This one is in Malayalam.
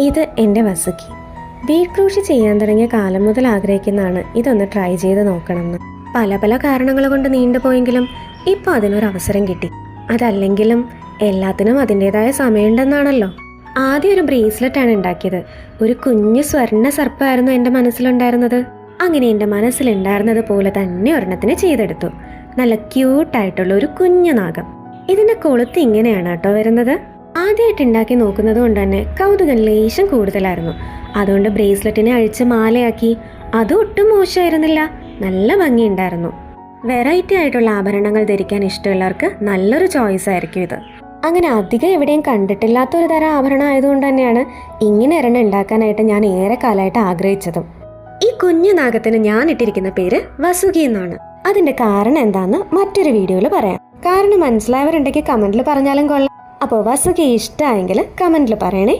ഇത് എന്റെ വസുക്കി. ബീഡ് ക്രൂഷ് ചെയ്യാൻ തുടങ്ങിയ കാലം മുതൽ ആഗ്രഹിക്കുന്നതാണ് ഇതൊന്ന് ട്രൈ ചെയ്ത് നോക്കണമെന്ന്. പല പല കാരണങ്ങൾ കൊണ്ട് നീണ്ടുപോയെങ്കിലും ഇപ്പോൾ അതിനൊരു അവസരം കിട്ടി. അതല്ലെങ്കിലും എല്ലാത്തിനും അതിന്റെതായ സമയമുണ്ടെന്നാണല്ലോ. ആദ്യം ഒരു ബ്രേസ്ലെറ്റ് ആണ് ഉണ്ടാക്കിയത്. ഒരു കുഞ്ഞു സ്വർണ സർപ്പമായിരുന്നു എന്റെ മനസ്സിലുണ്ടായിരുന്നത്. അങ്ങനെ എന്റെ മനസ്സിലുണ്ടായിരുന്നത് പോലെ തന്നെ ഒരെണ്ണത്തിന് ചെയ്തെടുത്തു. നല്ല ക്യൂട്ടായിട്ടുള്ള ഒരു കുഞ്ഞു നാഗം. ഇതിന്റെ കൊളുത്ത് ഇങ്ങനെയാണ് കേട്ടോ വരുന്നത്. ആദ്യമായിട്ട് ഉണ്ടാക്കി നോക്കുന്നത് കൊണ്ട് തന്നെ കൗതുകം ലേശം കൂടുതലായിരുന്നു. അതുകൊണ്ട് ബ്രേസ്ലെറ്റിനെ അഴിച്ച് മാലയാക്കി. അത് ഒട്ടും മോശമായിരുന്നില്ല. നല്ല ഭംഗിയുണ്ടായിരുന്നു. വെറൈറ്റി ആയിട്ടുള്ള ആഭരണങ്ങൾ ധരിക്കാൻ ഇഷ്ടമുള്ളവർക്ക് നല്ലൊരു ചോയ്സ് ആയിരിക്കും ഇത്. അങ്ങനെ അധികം എവിടെയും കണ്ടിട്ടില്ലാത്ത ഒരു തരം ആഭരണം ആയതുകൊണ്ട് തന്നെയാണ് ഇങ്ങനെ ഒരെണ്ണം ഉണ്ടാക്കാനായിട്ട് ഞാൻ ഏറെ കാലമായിട്ട് ആഗ്രഹിച്ചതും. ഈ കുഞ്ഞു നാഗത്തിന് ഞാൻ ഇട്ടിരിക്കുന്ന പേര് വസുകി എന്നാണ്. അതിന്റെ കാരണം എന്താന്ന് മറ്റൊരു വീഡിയോയിൽ പറയാം. കാരണം മനസ്സിലായവരുണ്ടെങ്കിൽ കമന്റിൽ പറഞ്ഞാലും കൊള്ളാം. അപ്പോൾ വസുകി ഇഷ്ടമായെങ്കിൽ കമന്റിൽ പറയണേ.